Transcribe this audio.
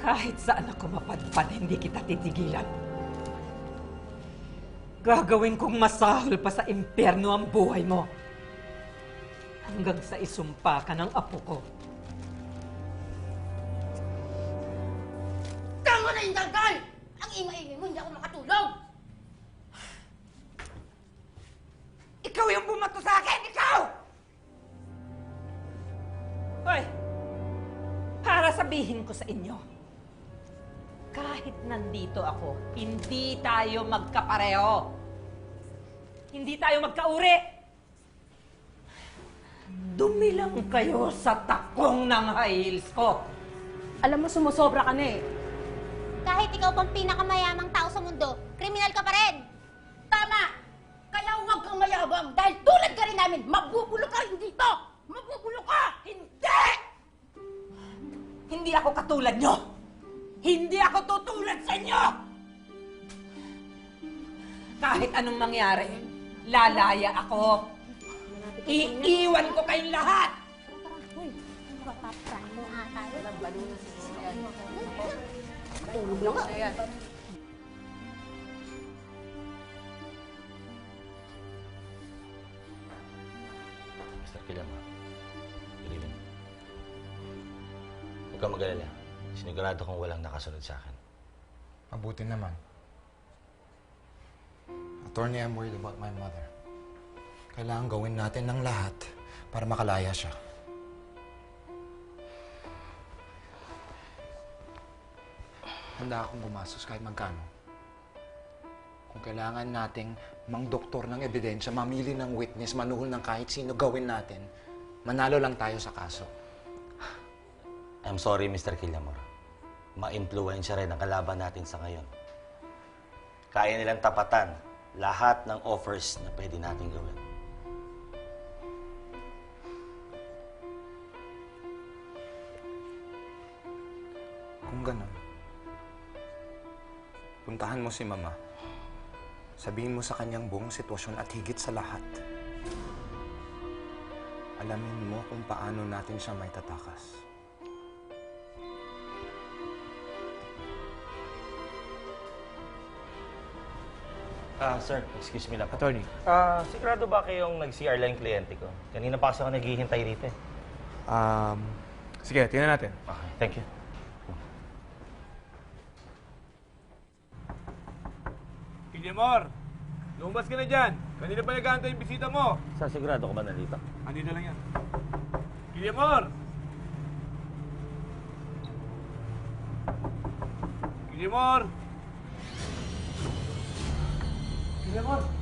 Kahit saan ako mapadpad, hindi kita titigilan. Gagawin kong masahol pa sa impyerno ang buhay mo. Hanggang sa isumpa ka ng apo ko. Tama na yung dagal! Ang ingay-ingay mo, hindi ako makatulog! Ikaw yung bumato sa akin! Ikaw! Hoy! Para sabihin ko sa inyo, kahit nandito ako, hindi tayo magkapareho. Hindi tayo magkauri. Dumilang kayo sa takong ng high heels ko. Alam mo, sumusobra ka na eh. Kahit ikaw pang pinakamayamang tao sa mundo, kriminal ka pa rin! Tama! Kaya huwag kang mayabang dahil tulad ka rin namin, mabubulo ka rin dito! Mabubulo ka! Hindi! Hindi ako katulad nyo! Hindi ako tutulad sa inyo! Kahit anong mangyari, lalaya ako. Iiwan ko kayong lahat! Tulog na nga. Mr. Kilama. Good evening. Huwag kang mag-alala. Sinigurado kong walang nakasunod sa akin. Mabuti naman. Attorney, I'm worried about my mother. Kailangan gawin natin ng lahat para makalaya siya. Handa akong gumastos kahit magkano. Kung kailangan nating mang-doktor ng ebidensya, mamili ng witness, manuhol ng kahit sino gawin natin, manalo lang tayo sa kaso. I'm sorry, Mr. Killamor. Ma-impluensya rin ang kalaban natin sa ngayon. Kaya nilang tapatan lahat ng offers na pwede natin gawin. Kung ganun, puntahan mo si Mama. Sabihin mo sa kanyang buong sitwasyon at higit sa lahat, alamin mo kung paano natin siya may tatakas. Ah, sir. Excuse me lang. Attorney. Ah, sigurado ba kayong nag-CR lang yung kliyente ko? Kanina pa kasi ako naghihintay dito eh. Um, sige, tingnan natin. Okay, thank you. Kilimor! Lumabas ka na dyan! Kanina pa nag yung bisita mo! Sa sigurado ko ba nandito? Andito lang yan. Kilimor! Ne var?